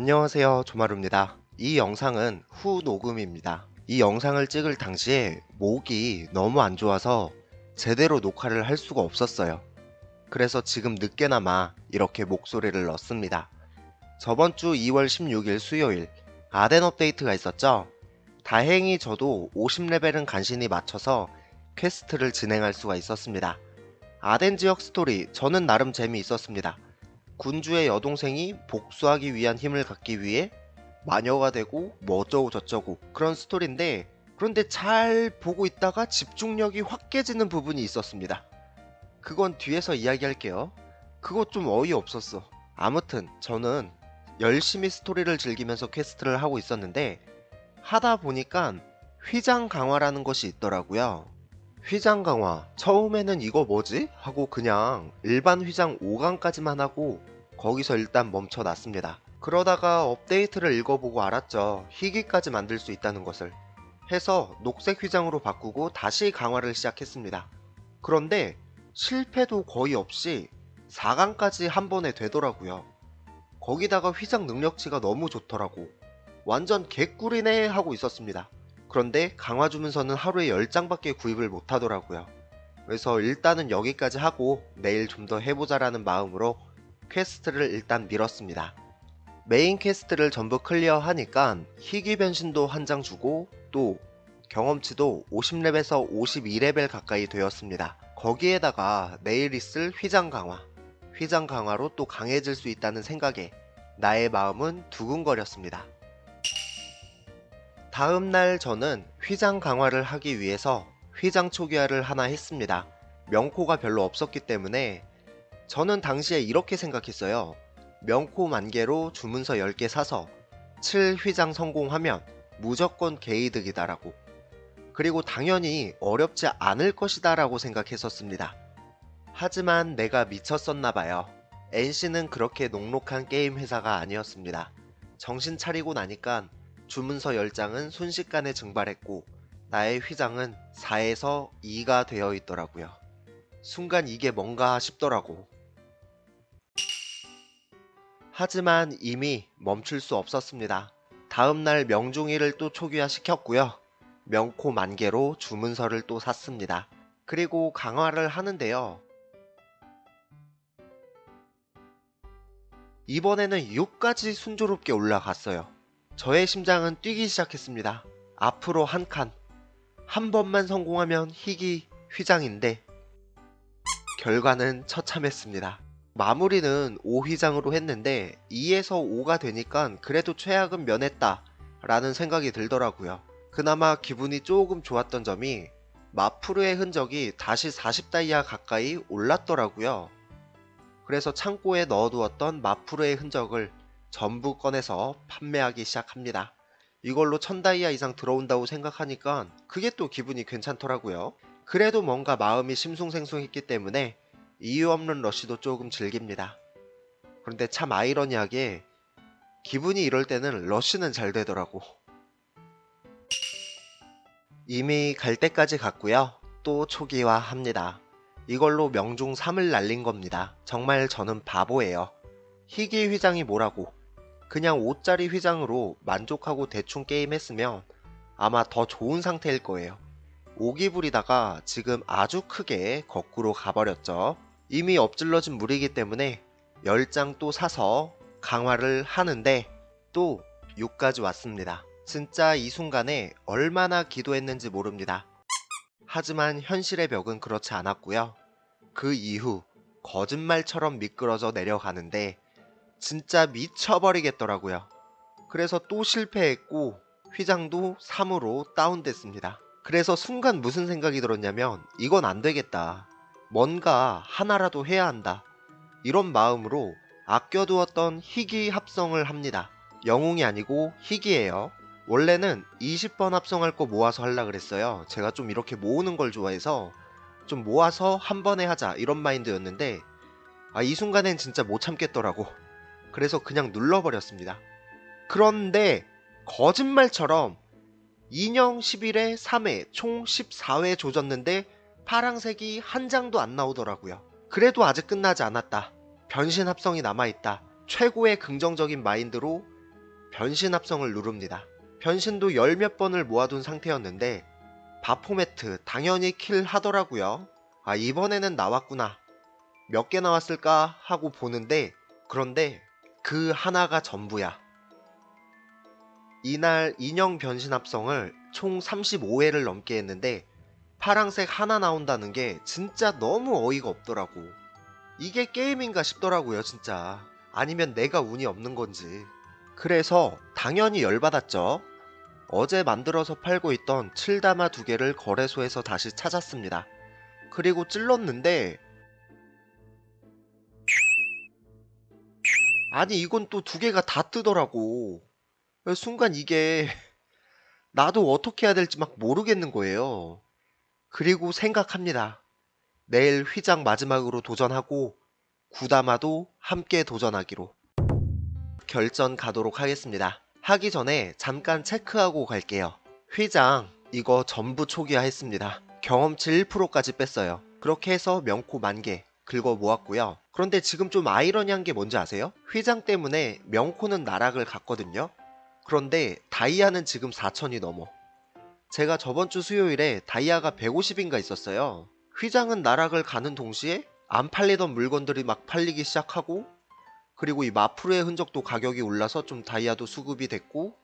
안녕하세요 조마루입니다. 이 영상은 후 녹음입니다. 이 영상을 찍을 당시에 목이 너무 안 좋아서 제대로 녹화를 할 수가 없었어요. 그래서 지금 늦게나마 이렇게 목소리를 넣습니다. 저번 주 2월 16일 수요일 아덴 업데이트가 있었죠? 다행히 저도 50레벨은 간신히 맞춰서 퀘스트를 진행할 수가 있었습니다. 아덴 지역 스토리 저는 나름 재미있었습니다. 군주의 여동생이 복수하기 위한 힘을 갖기 위해 마녀가 되고 뭐 어쩌고 저쩌고 그런 스토리인데 그런데 잘 보고 있다가 집중력이 확 깨지는 부분이 있었습니다. 그건 뒤에서 이야기할게요. 그거 좀 어이없었어. 아무튼 저는 열심히 스토리를 즐기면서 퀘스트를 하고 있었는데 하다 보니까 휘장 강화라는 것이 있더라고요. 휘장 강화. 처음에는 이거 뭐지? 하고 그냥 일반 휘장 5강까지만 하고 거기서 일단 멈춰 놨습니다. 그러다가 업데이트를 읽어보고 알았죠. 희귀까지 만들 수 있다는 것을. 해서 녹색 휘장으로 바꾸고 다시 강화를 시작했습니다. 그런데 실패도 거의 없이 4강까지 한 번에 되더라고요. 거기다가 휘장 능력치가 너무 좋더라고. 완전 개꿀이네 하고 있었습니다. 그런데 강화 주문서는 하루에 10장밖에 구입을 못 하더라고요. 그래서 일단은 여기까지 하고 내일 좀 더 해보자라는 마음으로 퀘스트를 일단 밀었습니다. 메인 퀘스트를 전부 클리어하니까 희귀 변신도 한 장 주고 또 경험치도 50렙에서 52레벨 가까이 되었습니다. 거기에다가 내일 있을 휘장 강화, 휘장 강화로 또 강해질 수 있다는 생각에 나의 마음은 두근거렸습니다. 다음 날 저는 휘장 강화를 하기 위해서 휘장 초기화를 하나 했습니다. 명코가 별로 없었기 때문에 저는 당시에 이렇게 생각했어요. 명코 만개로 주문서 10개 사서 7휘장 성공하면 무조건 게이득이다라고. 그리고 당연히 어렵지 않을 것이다 라고 생각했었습니다. 하지만 내가 미쳤었나봐요. NC는 그렇게 녹록한 게임 회사가 아니었습니다. 정신 차리고 나니까 주문서 10장은 순식간에 증발했고 나의 휘장은 4에서 2가 되어 있더라고요. 순간 이게 뭔가 싶더라고. 하지만 이미 멈출 수 없었습니다. 다음날 명중이를 또 초기화 시켰고요. 명코 만개로 주문서를 또 샀습니다. 그리고 강화를 하는데요. 이번에는 6까지 순조롭게 올라갔어요. 저의 심장은 뛰기 시작했습니다. 앞으로 한 칸. 한 번만 성공하면 희귀 휘장인데 결과는 처참했습니다. 마무리는 5휘장으로 했는데 2에서 5가 되니까 그래도 최악은 면했다 라는 생각이 들더라고요. 그나마 기분이 조금 좋았던 점이 마프르의 흔적이 다시 40다이아 가까이 올랐더라고요. 그래서 창고에 넣어두었던 마프르의 흔적을 전부 꺼내서 판매하기 시작합니다. 이걸로 1000다이아 이상 들어온다고 생각하니까 그게 또 기분이 괜찮더라고요. 그래도 뭔가 마음이 심숭생숭했기 때문에 이유 없는 러쉬도 조금 즐깁니다. 그런데 참 아이러니하게 기분이 이럴 때는 러쉬는 잘 되더라고. 이미 갈 때까지 갔고요. 또 초기화 합니다. 이걸로 명중 3을 날린 겁니다. 정말 저는 바보예요. 희귀 휘장이 뭐라고. 그냥 5짜리 휘장으로 만족하고 대충 게임했으면 아마 더 좋은 상태일 거예요. 오기 부리다가 지금 아주 크게 거꾸로 가버렸죠. 이미 엎질러진 물이기 때문에 10장 또 사서 강화를 하는데 또 6까지 왔습니다. 진짜 이 순간에 얼마나 기도했는지 모릅니다. 하지만 현실의 벽은 그렇지 않았고요. 그 이후 거짓말처럼 미끄러져 내려가는데 진짜 미쳐버리겠더라고요. 그래서 또 실패했고 휘장도 3으로 다운됐습니다. 그래서 순간 무슨 생각이 들었냐면 이건 안 되겠다. 뭔가 하나라도 해야 한다. 이런 마음으로 아껴두었던 희귀 합성을 합니다. 영웅이 아니고 희귀예요. 원래는 20번 합성할 거 모아서 하려 그랬어요. 제가 좀 이렇게 모으는 걸 좋아해서 좀 모아서 한 번에 하자 이런 마인드였는데 아, 이 순간엔 진짜 못 참겠더라고. 그래서 그냥 눌러버렸습니다. 그런데 거짓말처럼 인형 11회 3회 총 14회 조졌는데 파랑색이 한 장도 안 나오더라고요. 그래도 아직 끝나지 않았다. 변신 합성이 남아있다. 최고의 긍정적인 마인드로 변신 합성을 누릅니다. 변신도 열 몇 번을 모아둔 상태였는데 바포매트 당연히 킬 하더라고요. 아 이번에는 나왔구나. 몇 개 나왔을까 하고 보는데 그런데 그 하나가 전부야. 이날 인형 변신 합성을 총 35회를 넘게 했는데 파랑색 하나 나온다는 게 진짜 너무 어이가 없더라고. 이게 게임인가 싶더라고요, 진짜. 아니면 내가 운이 없는 건지. 그래서 당연히 열받았죠. 어제 만들어서 팔고 있던 칠다마 두 개를 거래소에서 다시 찾았습니다. 그리고 찔렀는데 아니 이건 또 두 개가 다 뜨더라고. 순간 이게 나도 어떻게 해야 될지 막 모르겠는 거예요. 그리고 생각합니다. 내일 휘장 마지막으로 도전하고 구다마도 함께 도전하기로 결전 가도록 하겠습니다. 하기 전에 잠깐 체크하고 갈게요. 휘장 이거 전부 초기화했습니다. 경험치 1%까지 뺐어요. 그렇게 해서 명코 만개 긁어 모았고요. 그런데 지금 좀 아이러니한 게 뭔지 아세요? 휘장 때문에 명코는 나락을 갔거든요. 그런데 다이아는 지금 4천이 넘어. 제가 저번 주 수요일에 다이아가 150인가 있었어요. 휘장은 나락을 가는 동시에 안 팔리던 물건들이 막 팔리기 시작하고 그리고 이 마프르의 흔적도 가격이 올라서 좀 다이아도 수급이 됐고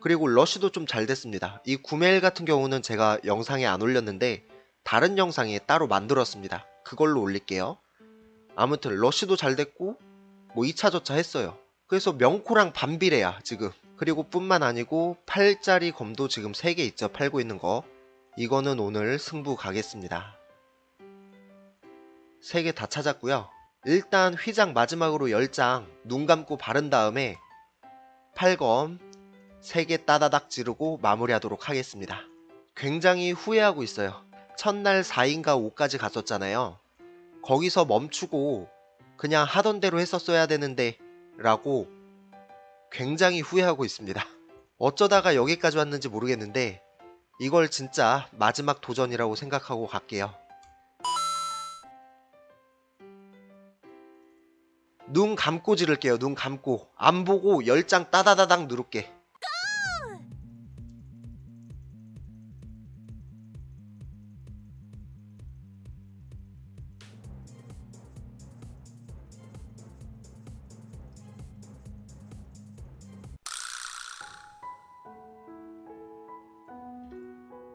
그리고 러쉬도 좀 잘 됐습니다. 이 구매일 같은 경우는 제가 영상에 안 올렸는데 다른 영상에 따로 만들었습니다. 그걸로 올릴게요. 아무튼 러쉬도 잘 됐고 뭐 2차저차 했어요. 그래서 명코랑 반비례야 지금. 그리고 뿐만 아니고 8짜리 검도 지금 3개 있죠. 팔고 있는 거. 이거는 오늘 승부 가겠습니다. 3개 다 찾았고요. 일단 휘장 마지막으로 10장 눈 감고 바른 다음에 8검 3개 따다닥 지르고 마무리하도록 하겠습니다. 굉장히 후회하고 있어요. 첫날 4인가 5까지 갔었잖아요. 거기서 멈추고 그냥 하던 대로 했었어야 되는데 라고 굉장히 후회하고 있습니다. 어쩌다가 여기까지 왔는지 모르겠는데 이걸 진짜 마지막 도전이라고 생각하고 갈게요. 눈 감고 지를게요. 눈 감고 안 보고 10장 따다다닥 누를게.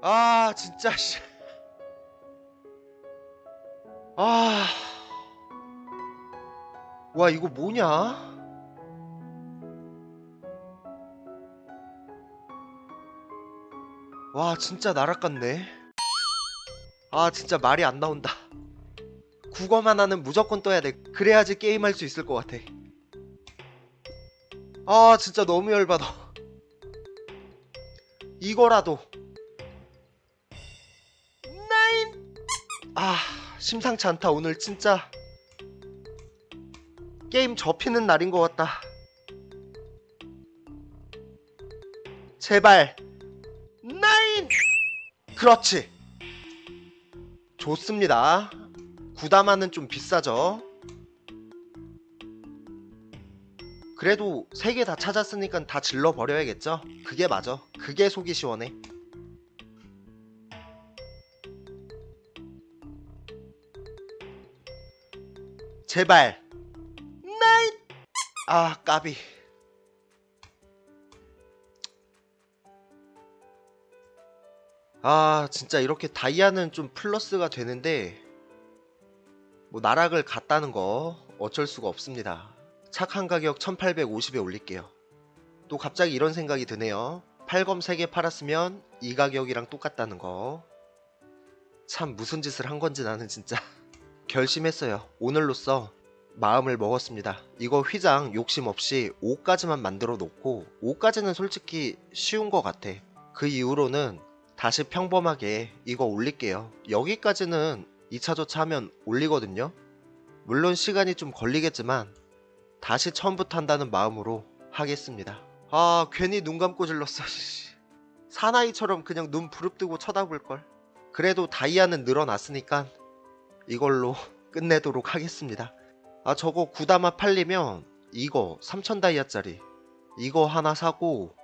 아 진짜 씨. 아. 와 이거 뭐냐? 와 진짜 같네. 아 진짜 말이 안 나온다. 국어만 하는 무조건 떠야 돼. 그래야지 게임할 수 있을 것 같아. 아 진짜 너무 열받아. 이거라도 아 심상치 않다. 오늘 진짜 게임 접히는 날인 것 같다. 제발. 나인! 그렇지. 좋습니다. 구다마는 좀 비싸죠. 그래도 세 개 다 찾았으니까 다 질러 버려야겠죠? 그게 맞아. 그게 속이 시원해 제발. 나이 아 까비. 아 진짜 이렇게 다이아는 좀 플러스가 되는데 뭐 나락을 갔다는 거 어쩔 수가 없습니다. 착한 가격 1850에 올릴게요. 또 갑자기 이런 생각이 드네요. 8검 3개 팔았으면 이 가격이랑 똑같다는 거. 참 무슨 짓을 한 건지 나는 진짜 결심했어요. 오늘로써 마음을 먹었습니다. 이거 휘장 욕심 없이 5까지만 만들어 놓고 5까지는 솔직히 쉬운 것 같아. 그 이후로는 다시 평범하게 이거 올릴게요. 여기까지는 2차조차 하면 올리거든요. 물론 시간이 좀 걸리겠지만 다시 처음부터 한다는 마음으로 하겠습니다. 아 괜히 눈 감고 질렀어. 씨. 사나이처럼 그냥 눈 부릅뜨고 쳐다볼 걸. 그래도 다이아는 늘어났으니까 이걸로 끝내도록 하겠습니다. 아 저거 구다마 팔리면 이거 3000 다이아짜리 이거 하나 사고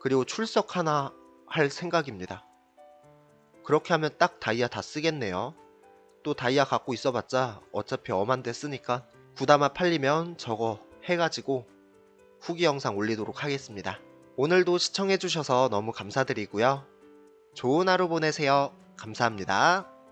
그리고 출석 하나 할 생각입니다. 그렇게 하면 딱 다이아 다 쓰겠네요. 또 다이아 갖고 있어봤자 어차피 엄한데 쓰니까 구다마 팔리면 저거 해가지고 후기 영상 올리도록 하겠습니다. 오늘도 시청해주셔서 너무 감사드리고요. 좋은 하루 보내세요. 감사합니다.